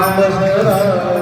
Aşklara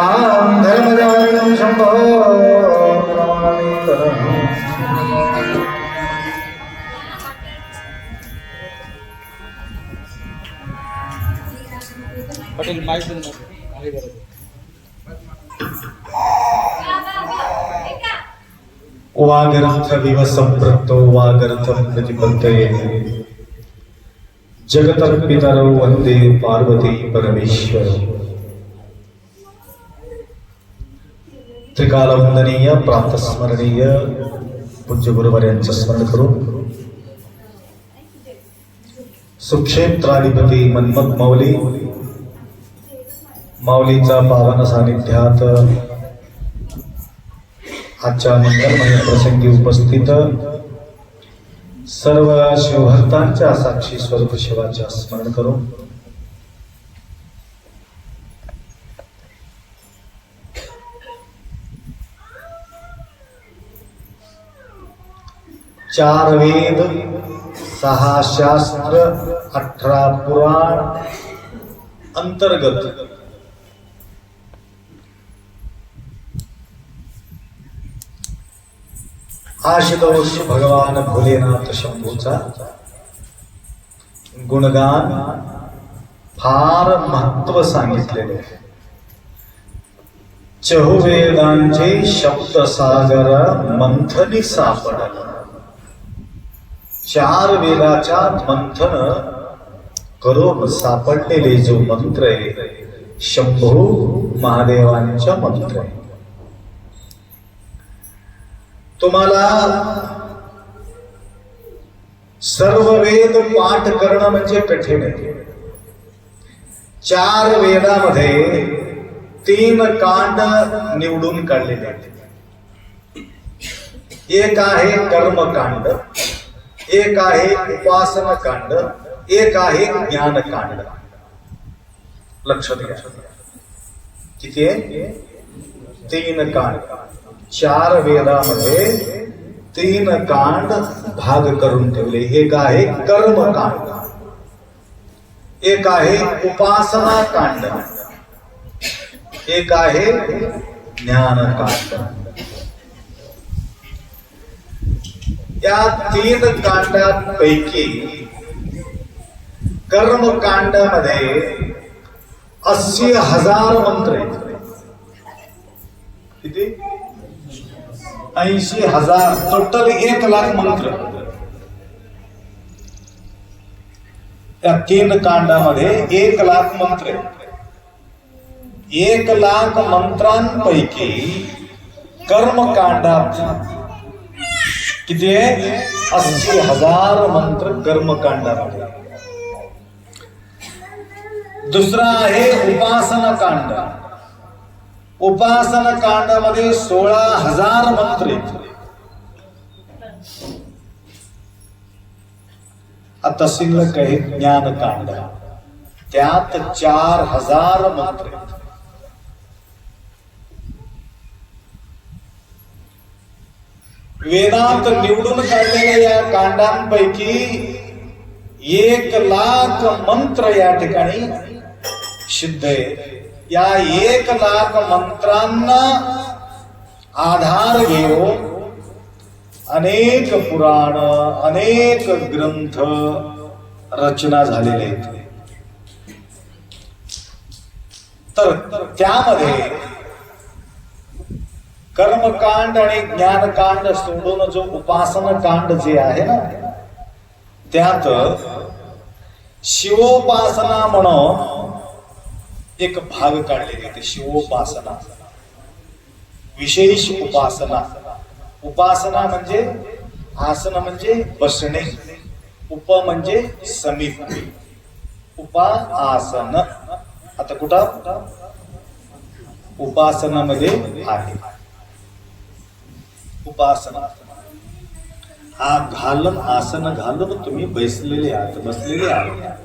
मां धर्मजारणं शम्भो पटेल माहीत आहे वागरं विव सम्पृक्तो वागर्थं प्रतिपत्तये जगतर्पितरौ वन्दे पार्वती परमेश्वर. त्रिकालवंदनीय प्रांतस्मरणीय पूज्य गुरुवार यांचं स्मरण करू सुक्षेत्राधिपती मनमत मौली माऊलीचा पावन सानिध्यात आजच्या मंगलमय प्रसंगी उपस्थित सर्व शिवभक्तांच्या साक्षी स्वरूप शिवाच्या स्मरण करू चार वेद सहा शास्त्र अठरा पुराण अंतर्गत। आशुतोष भगवान भोलेनाथ शंभूचा गुणगान फार महत्त्व सांगितलेले. चहुवेदांचे शब्द सागर मंथनी सापडला. चार वेदाच्या मंथन करून सापडलेले जो मंत्र आहे शंभू महादेवांचा मंत्र आहे. तुम्हाला सर्व वेद पाठ करणं म्हणजे कठीण आहे. चार वेदामध्ये तीन कांड निवडून काढलेले आहेत. एक आहे कर्मकांड. एक आहे उपासना कांड एक आहे ज्ञानकांड लक्षात घ्या किती तीन कांड। चार वेदामध्ये तीन कांड भाग करून ठेवले. एक आहे कर्मकांड एक आहे उपासना कांड। एक आहे ज्ञानकांड या तीन कांडांपैकी कर्मकांडामध्ये अस्सी हजार मंत्र आहेत. किती? ऐंशी हजार. टोटल एक लाख मंत्र. त्या तीन कांडामध्ये एक लाख मंत्र आहेत. एक लाख मंत्रांपैकी कर्मकांडात किती आहे अस्सी हज़ार मंत्र कर्मकांडामध्ये दुसरा आहे उपासना कांड। उपासना कांडामध्ये सोळा हज़ार मंत्र आता शिल्लक आहे ज्ञानकांड त्यात चार हज़ार मंत्र वेदांत निवडून काढलेल्या या कांडांपैकी एक लाख मंत्र या ठिकाणी सिद्ध आहे. या एक लाख मंत्रांना आधार घेऊन अनेक पुराण अनेक ग्रंथ रचना झालेले आहेत. तर त्यामध्ये कर्मकांड आणि ज्ञानकांड सोडून जो उपासन कांड जे आहे ना त्यात शिवोपासना म्हणून एक भाग काढलेली ते शिवोपासना. विशेष उपासना. उपासना म्हणजे आसन म्हणजे बसणे उप म्हणजे समीप. उपा आसन. आता कुठं? उपासनामध्ये आहे. उपासना. हा घालन आसन घालून तुम्ही बसलेले आहात बसलेले आहात.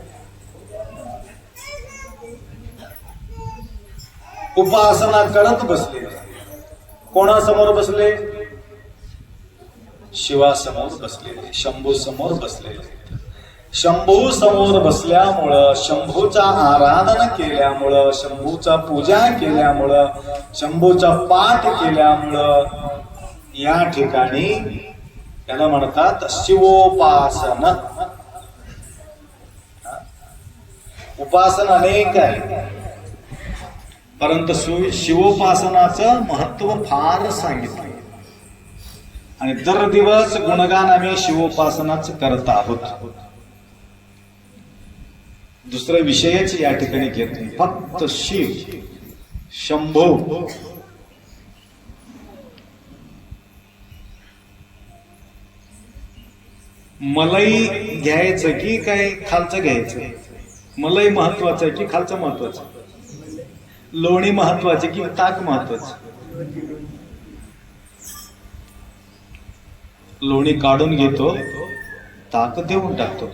उपासना करत बसले. कोणासमोर बसले? शिवासमोर बसलेले शंभू समोर बसलेले शंभू समोर बसल्यामुळं शंभूचा आराधन केल्यामुळं शंभूचा पूजा केल्यामुळं शंभूचा पाठ केल्यामुळं या ठिकाणी त्याला म्हणतात शिवोपासन. उपासन अनेक आहे. परंतु शिवोपासनाचं महत्त्व फार सांगितलं. आणि दर दिवस गुणगान आम्ही शिवोपासनाच करत आहोत. दुसरा विषयच या ठिकाणी घेत नाही. फक्त शिव शंभो. मलाही घ्यायचं की काय खालचं घ्यायचं? मलाही महत्वाचं आहे की खालचं महत्वाचं? लोणी महत्त्वाचे की ताक महत्वाचं? लोणी काढून घेतो ताक देऊन टाकतो.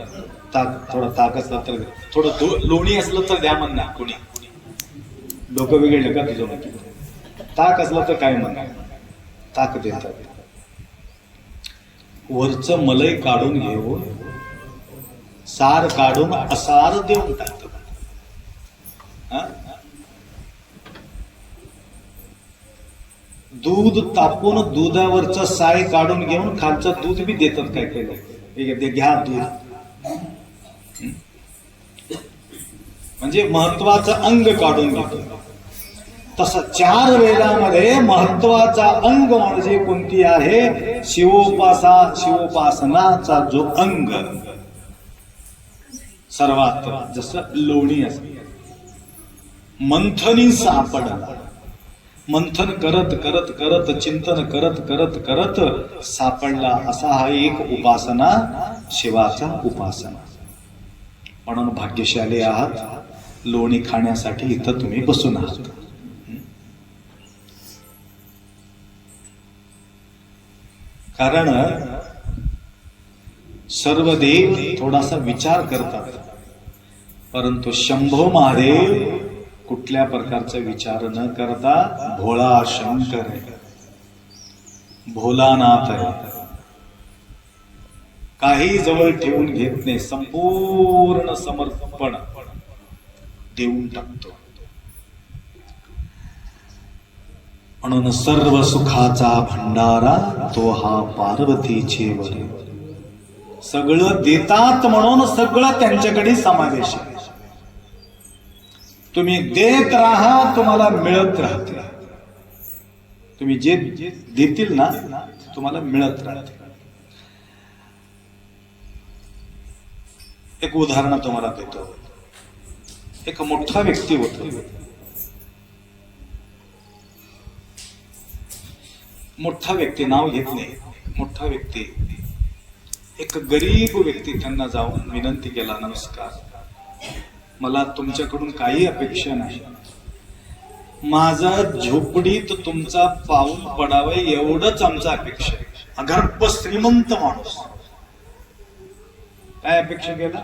ताक थोडं ताक असलं तर थोडं दो- लोणी असलं तर द्या म्हणणार कोणी. डोकं बिघडलं का तुझं नक्की ताक असलं तर काय म्हणणार? ताक देतात. वरचं मलय काढून घेऊन सार काढून असार देऊन टाकतो. दूध तापून दुधावरचं साय काढून घेऊन खालचं दूध बी देतात काय केलं घ्या दूध. म्हणजे महत्वाचं अंग काढून घेतो. तसं चार वेदामध्ये महत्त्वाचा अंग म्हणजे कोणती आहे? शिवोपासा शिवोपासनाचा जो अंग. सर्वात जसं लोणी असते. मंथनी सापड. मंथन करत करत करत चिंतन करत करत करत सापडला. असा हा एक उपासना शिवाचा उपासना. म्हणून भाग्यशाली आहात लोणी खाण्यासाठी इथं तुम्ही बसून आहात. कारण सर्व देव थोडासा विचार करतात. परंतु शंभो महादेव कुठल्या प्रकारचा विचार न करता भोळा शंकर आहे. भोलानाथ आहे. काही जवळ ठेवून घेत नाही. संपूर्ण समर्पण देऊन टाकतो. म्हणून सर्व सुखाचा भंडारा तो हा पार्वतीचे वर. सगळं देतात म्हणून सगळं त्यांच्याकडे समावेश आहे. तुम्ही देत राहा तुम्हाला मिळत राहते. तुम्ही जे देतील ना तुम्हाला मिळत राहते. एक उदाहरण तुम्हाला देतो. एक मोठा व्यक्ती होतो. मोठा व्यक्ती नाव घेत नाही. मोठा व्यक्ती. एक गरीब व्यक्ती त्यांना जाऊन विनंती केला नमस्कार. मला तुमच्याकडून काही अपेक्षा नाही. माझा झोपडीत तुमचा पाऊल पडावं एवढंच आमचा अपेक्षा आहे. अगर्भ श्रीमंत माणूस. काय अपेक्षा केला?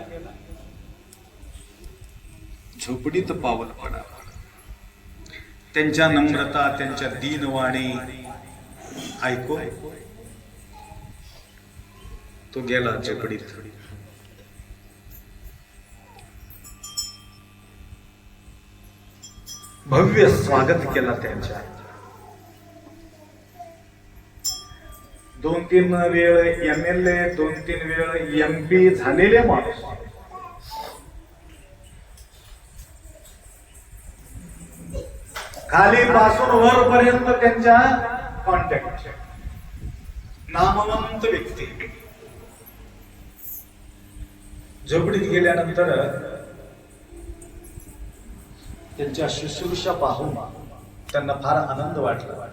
झोपडीत पाऊल पडावं. त्यांच्या नम्रता त्यांच्या दीनवाणी ऐकू? तो गेला जकडीत भव्य स्वागत केला त्यांच्या. दोन तीन वेळ एम एल ए दोन तीन वेळ एम पी झालेले माणूस. खाली पासून वरपर्यंत त्यांच्या कॉन्टॅक्ट नामवंत व्यक्ती. झोपडीत गेल्यानंतर त्यांच्या शुश्रूषा पाहून त्यांना फार आनंद वाटला.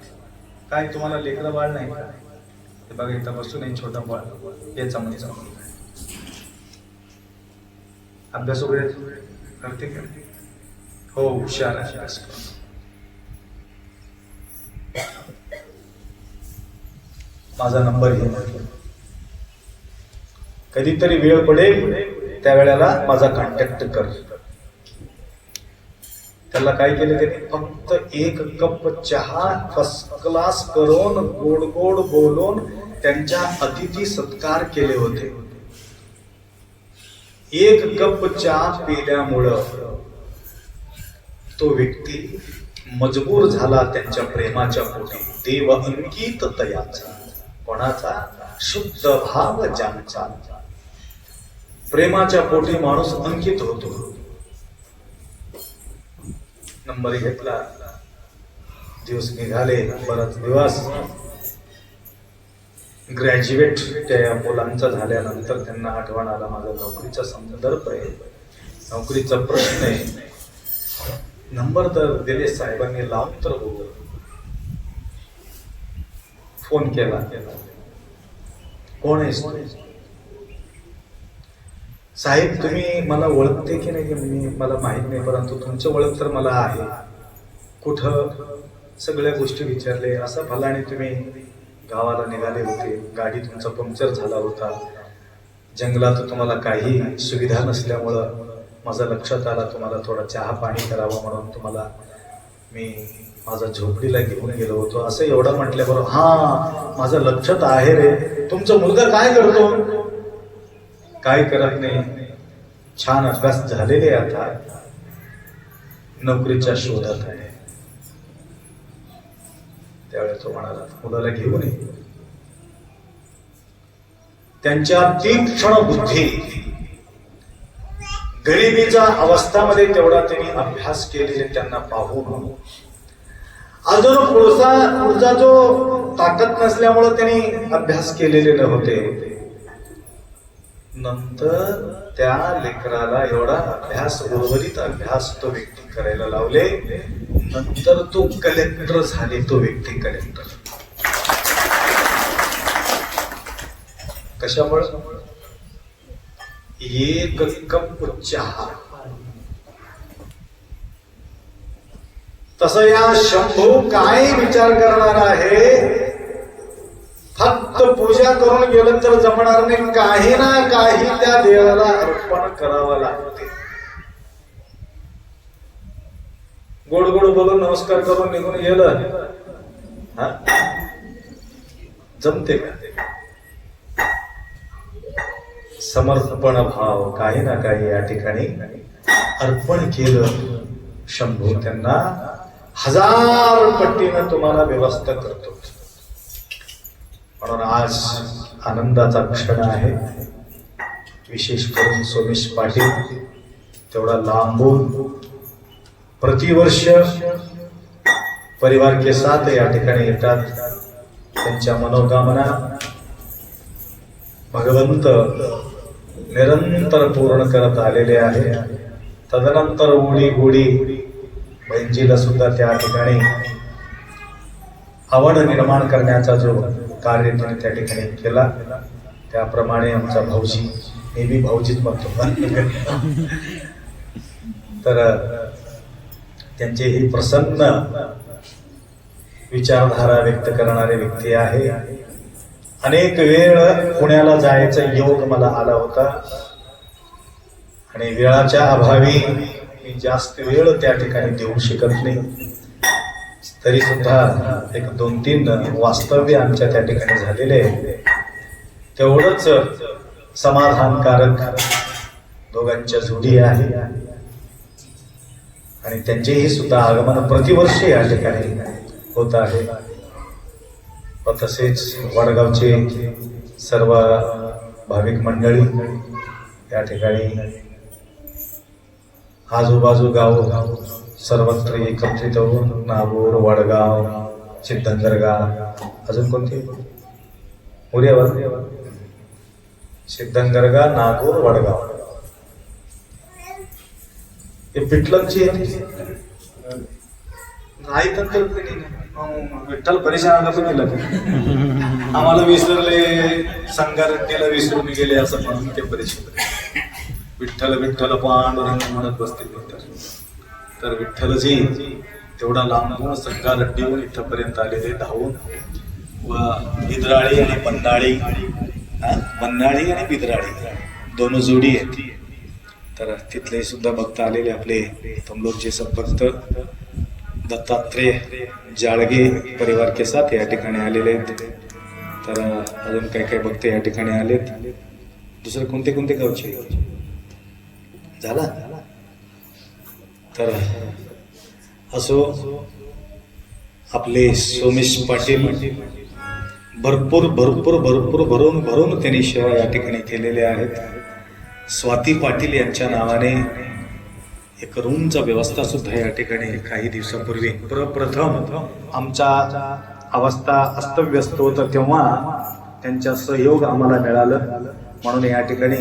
काय तुम्हाला लेकरं बाळ नाही का? ते बघा इथं बसून आहे छोटा बाळ. याचा म्हणजे अभ्यास वगैरे करते का? हो हुशार आहे. अभ्यास माझा नंबर घे. कधीतरी वेळ पडेल त्यावेळेला माझा कॉन्टॅक्ट कर. त्याला काय केलं त्यांनी? फक्त एक कप चहा फर्स्ट क्लास करून गोड गोड बोलून त्यांच्या अतिथी सत्कार केले होते. एक कप चहा पिल्यामुळं तो व्यक्ती मजबूर झाला त्यांच्या प्रेमाच्या पोटी. देव अंकित तयाचा. कोणाचा? शुद्ध भाव ज्यांचा. प्रेमाच्या पोटी माणूस अंकित होतो. नंबर घेतला. दिवस निघाले बराच दिवस ग्रॅज्युएट त्या मुलांचा झाल्यानंतर त्यांना आठवण आला माझा नोकरीचा संदर्भ आहे. नोकरीचा प्रश्न आहे. नंबर तर दिले साहेबांनी लावून तर होत फोन केला? कोण आहेस साहेब तुम्ही मला ओळखते की नाही मी मला माहीत नाही परंतु तुमचं ओळख तर मला आहे. कुठं सगळ्या गोष्टी विचारले असं फलाने तुम्ही गावाला निघाले होते गाडी तुमचा पंक्चर झाला होता. जंगलात तुम्हाला काही सुविधा नसल्यामुळं माझं लक्षात आला तुम्हाला थोडा चहा पाणी करावं म्हणून तुम्हाला मी माझा झोपडीला घेऊन गेलो होतो. असं एवढं म्हटल्याबरोबर हा माझं लक्षात आहे रे. तुमचा मुलगा काय करतो? काय करत नाही. छान अभ्यास झालेले आता. नोकरीच्या शोधात आहे. त्यावेळेस तो म्हणाला मुलाला घेऊन ये. त्यांच्या तीक्ष्ण बुद्धी. गरिबीच्या अवस्थामध्ये तेवढा त्यांनी अभ्यास केलेले त्यांना पाहून अजून पुढचा पुढचा जो ताकद नसल्यामुळे त्यांनी अभ्यास केलेले नव्हते. नंतर त्या लेकराला एवढा अभ्यास उर्वरित अभ्यास तो व्यक्ती करायला लावले. नंतर तो कलेक्टर झाले तो व्यक्ती कलेक्टर. कशामुळे? एक कप चहा. तसं या शंभू काय विचार करणार आहे? फक्त पूजा करून गेलं तर जमणार नाही. काही ना काही त्या देवाला अर्पण करावं लागते. गोड गोड बोलून नमस्कार करून निघून गेलं. जमते का? समर्पण भाव काही ना काही या ठिकाणी अर्पण केलं. शंभू त्यांना हजार पट्टीनं तुम्हाला व्यवस्था करतो. म्हणून आज आनंदाचा क्षण आहे. विशेष करून सोमेश पाटील तेवढा लांबून प्रतिवर्ष परिवार के साथ या ठिकाणी येतात. त्यांच्या मनोकामना भगवंत निरंतर पूर्ण करत आलेले आहे. तदनंतर उडी गोडी बहिणजीला सुद्धा त्या ठिकाणी आवड निर्माण करण्याचा जो कार्य त्याने त्या ठिकाणी केला त्याप्रमाणे आमचा भाऊजी नेहमी भाऊजीत भाऊजीच म्हणतो. तर त्यांचे ही प्रसन्न विचारधारा व्यक्त करणारे व्यक्ती आहे. अनेक वेळ पुण्याला जायचा योग मला आला होता. आणि वेळाच्या अभावी मी जास्त वेळ त्या ठिकाणी देऊ शकत नाही. तरी सुद्धा एक दोन तीन वास्तव्य आमच्या त्या ठिकाणी झालेले आहे. तेवढंच समाधानकारक दोघांच्या जोडी आहे. आणि त्यांचेही सुद्धा आगमन प्रतिवर्षी या ठिकाणी होत आहे. व तसेच वडगावचे सर्व भाविक मंडळी या ठिकाणी आजूबाजू गाव सर्वत्र एकत्रित होऊन नागूर वडगाव सिद्धंगरगाव अजून कोणते उर्यावर सिद्धंगरगा नागूर वडगाव हे पिटलंची नाही तर कल्पनी नाही. विठ्ठल परिसराला पण गेलं आम्हाला विसरले संगारट्टीला विसरून गेले असं म्हणून ते परिसर विठ्ठल विठ्ठल पांडुरंग म्हणत बसतील विठ्ठल तर विठ्ठलजी तेवढा लांबून संगारट्टीहून इथपर्यंत आलेले धावून व बिदराळी आणि बन्नाळी हा? बन्नाळी आणि बिदराळी दोन जोडी आहेत. तर तिथले सुद्धा भक्त आलेले आपले तमलोकचे सद्भक्त दत्तात्रेय जाळगे परिवार के साथ या ठिकाणी आलेले आहेत. तर अजून काही काही भक्त या ठिकाणी आलेत. दुसरे कोणते कोणते गावचे? झाला? तर असो आपले सोमेश पाटील भरपूर भरपूर भरपूर भरून भरून त्यांनी सेवा या ठिकाणी केलेल्या आहेत. स्वाती पाटील यांच्या नावाने एक रूमचा व्यवस्था सुद्धा या ठिकाणी काही दिवसापूर्वी. प्रप्रथम आमच्या अवस्था अस्तव्यस्त होतं तेव्हा त्यांचा सहयोग आम्हाला मिळालं. म्हणून या ठिकाणी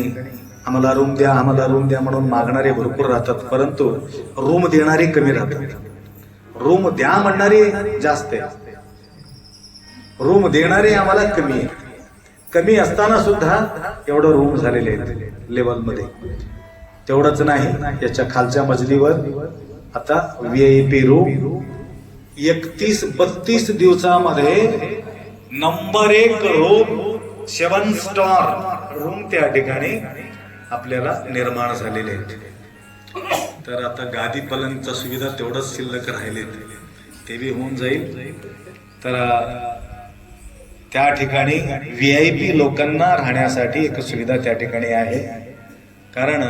आम्हाला रूम द्या आम्हाला रूम द्या म्हणून मागणारे भरपूर राहतात परंतु रूम देणारे कमी राहतात. रूम द्या म्हणणारे जास्त आहे. रूम देणारे आम्हाला कमी आहे. कमी असताना सुद्धा एवढं रूम झालेले आहेत लेवलमध्ये तेवढंच नाही याच्या खालच्या मजलीवर आता व्ही आय पी रूम एकतीस बत्तीस दिवसामध्ये नंबर एक रूम सेवन स्टार रूम त्या ठिकाणी आपल्याला निर्माण झालेले आहेत. तर आता गादी पलंगचा सुविधा तेवढंच शिल्लक राहिलेत. ते बी होऊन जाईल. तर त्या ठिकाणी व्ही आय पी लोकांना राहण्यासाठी एक सुविधा त्या ठिकाणी आहे. कारण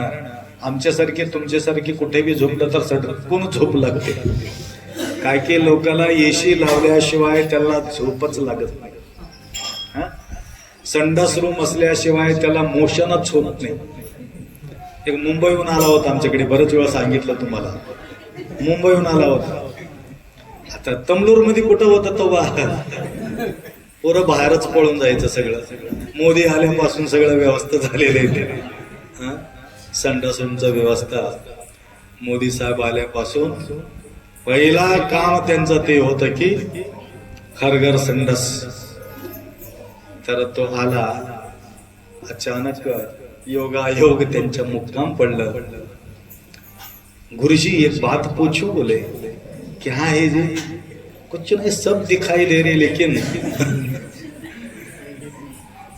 आमच्यासारखे तुमच्यासारखे कुठे बी झोपलं तर सडकून झोप लागते? काय काही लोकांना एशी लावल्याशिवाय त्याला झोपच लागत नाही. संडास रूम असल्याशिवाय त्याला मोशनच होत नाही. एक मुंबईहून आला होता आमच्याकडे बरेच वेळा सांगितलं तुम्हाला. मुंबईहून आला होता. आता तमलूरमध्ये कुठं होता तो बाहेर पोरं बाहेरच पळून जायचं सगळं. मोदी आल्यापासून सगळं व्यवस्था झालेलं आहे ते. हा? व्यवस्था. मोदी साहेब आल्यापासून पहिला काम त्यांचं ते होतं की खरगर संडस. तर तो आला अचानक योगायोग त्यांच्या मुक्काम पडलं. गुरुजी एक बात पूछू बोले, क्या है जी? कुछ नहीं, सब दिखाई दे रहे लेकिन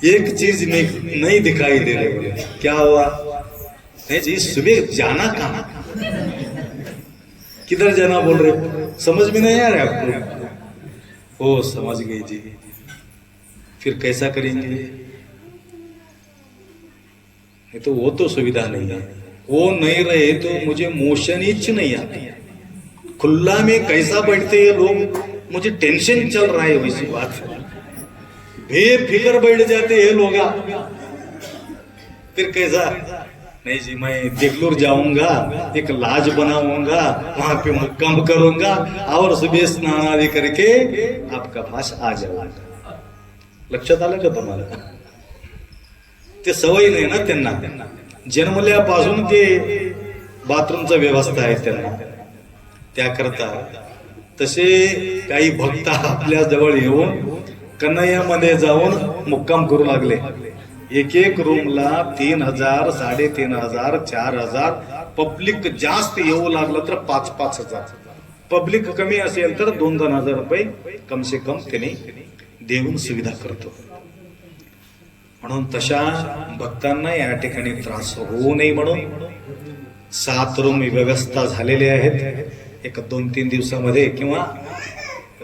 एक चीज़ नहीं नहीं दिखाई दे रही बोले क्या हुआ? नहीं जी, सुबह जाना कहाँ? किधर जाना बोल रहे समझ में नहीं आ रहा आपको? ओ, समझ गई जी। फिर कैसा करेंगे? नहीं तो वो तो सुविधा नहीं है। वो नहीं रहे तो मुझे मोशन ही नहीं आती। खुला में कैसा बैठते ये लोग? मुझे टेंशन चल रहा है वैसी बात बेफिक्र बैठ जाते हैं लोग। फिर कैसा? नहीं जी, मैं देगलूर जाऊँगा, एक लाज बनाऊँगा, वहाँ पे मुक्काम करूँगा और सुबह स्नान आदि करके आपका पास आ जाऊँगा। लक्षात आलं का ते सवय नाही ना त्यांना. जन्मल्यापासून ते बाथरूमचं व्यवस्था आहे त्यांना. त्याकरता तसे काही भक्त आपल्या जवळ येऊन कन्हैयामध्ये जाऊन मुक्काम करू लागले. एक एक रूमला तीन हजार साडेतीन हजार चार हजार. पब्लिक जास्त येऊ लागलं तर पाच पाच हजार. पब्लिक कमी असेल तर दोन दोन हजार रुपये कम से कम त्यांनी देऊन सुविधा करतो. म्हणून तशा भक्तांना या ठिकाणी त्रास होऊ नये म्हणून सात रूम व्यवस्था झालेले आहेत. एक दोन तीन दिवसामध्ये किंवा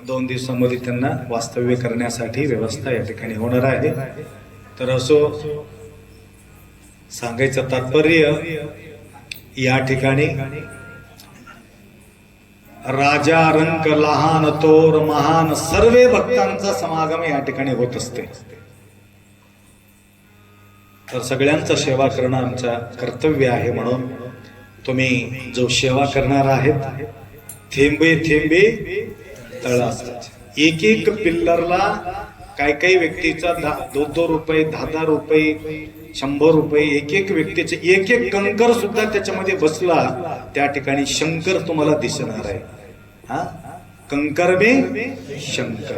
दोन दिवसामध्ये त्यांना वास्तव्य करण्यासाठी व्यवस्था या ठिकाणी होणार आहे. तर असो सांगायचं तात्पर्य या ठिकाणी राजा रंक लहान तोर महान सर्वे भक्तांचा समागम या ठिकाणी होत असते. तर सगळ्यांचा सेवा करणं आमचा कर्तव्य आहे म्हणून तुम्ही जो सेवा करणार आहेत थेंबे थेंबे तळा एक एक पिल्लरला काही काही व्यक्तीचा दहा दोन दोन रुपये दहा दहा रुपये शंभर रुपये एक एक व्यक्तीचे एक एक कंकर सुद्धा त्याच्यामध्ये बसला त्या ठिकाणी शंकर तुम्हाला दिसणार आहे. हा? कंकर मे शंकर.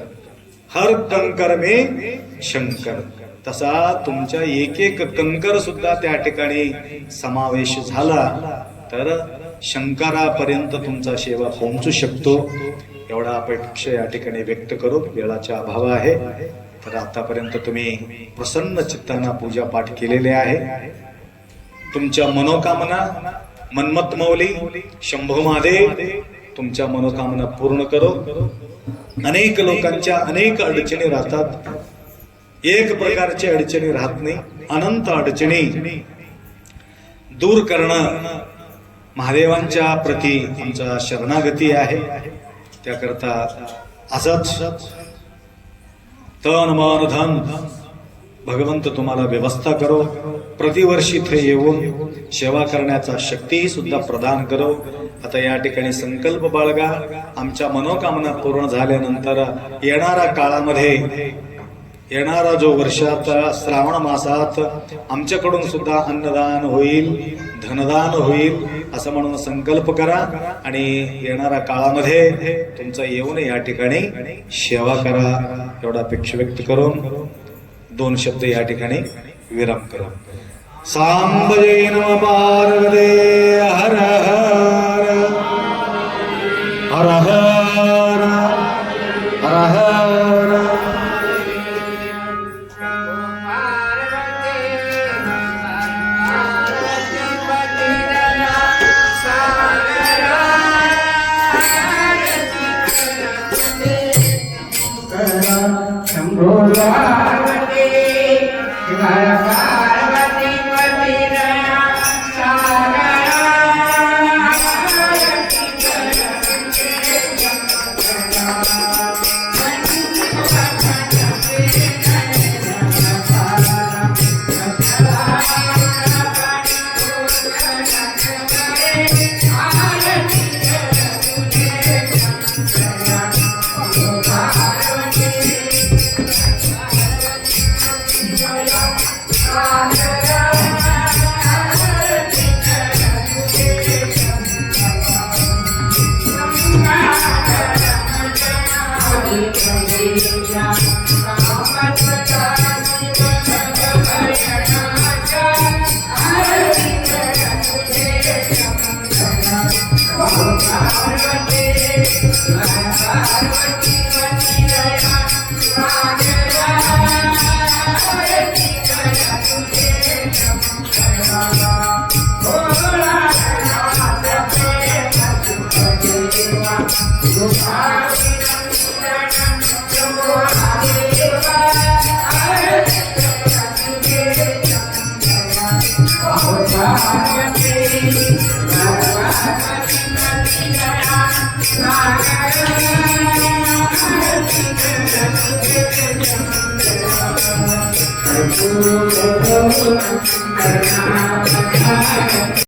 हर कंकर मे शंकर. तसा तुमच्या एक एक कंकर सुद्धा त्या ठिकाणी समावेश झाला तर शंकरापर्यंत तुमचा सेवा पोहोचू शकतो. एवढा अपेक्षा या ठिकाणी व्यक्त करू वेळाचा अभाव आहे. तर आतापर्यंत तुम्ही प्रसन्न चित्ताना पूजा पाठ केलेले आहे. तुमच्या मनोकामना मनमत मौली शंभू महादेव तुमच्या मनोकामना पूर्ण करो. अनेक लोकांच्या अनेक अडचणी राहतात. एक प्रकारची अडचणी राहत नाही अनंत अडचणी दूर करणं महादेवांच्या प्रती आमचा शरणागती आहे. त्याकरता असंच तन मन धन भगवंत तुम्हाला व्यवस्था करो. प्रतिवर्षी इथे येऊन सेवा करण्याचा शक्तीही सुद्धा प्रदान करो. आता या ठिकाणी संकल्प बाळगा. आमच्या मनोकामना पूर्ण झाल्यानंतर येणाऱ्या काळामध्ये येणारा जो वर्षात श्रावण मासात आमच्याकडून सुद्धा अन्नदान होईल धनदान होईल असं म्हणून संकल्प करा आणि येणाऱ्या काळामध्ये तुमचा येऊन या ठिकाणी सेवा करा एवढा अपेक्षा व्यक्त करून दोन शब्द या ठिकाणी विराम करू. सांबजे नम पार्वते हर हर हर हर Shambho Parvati I'm gonna go to the h o s p i t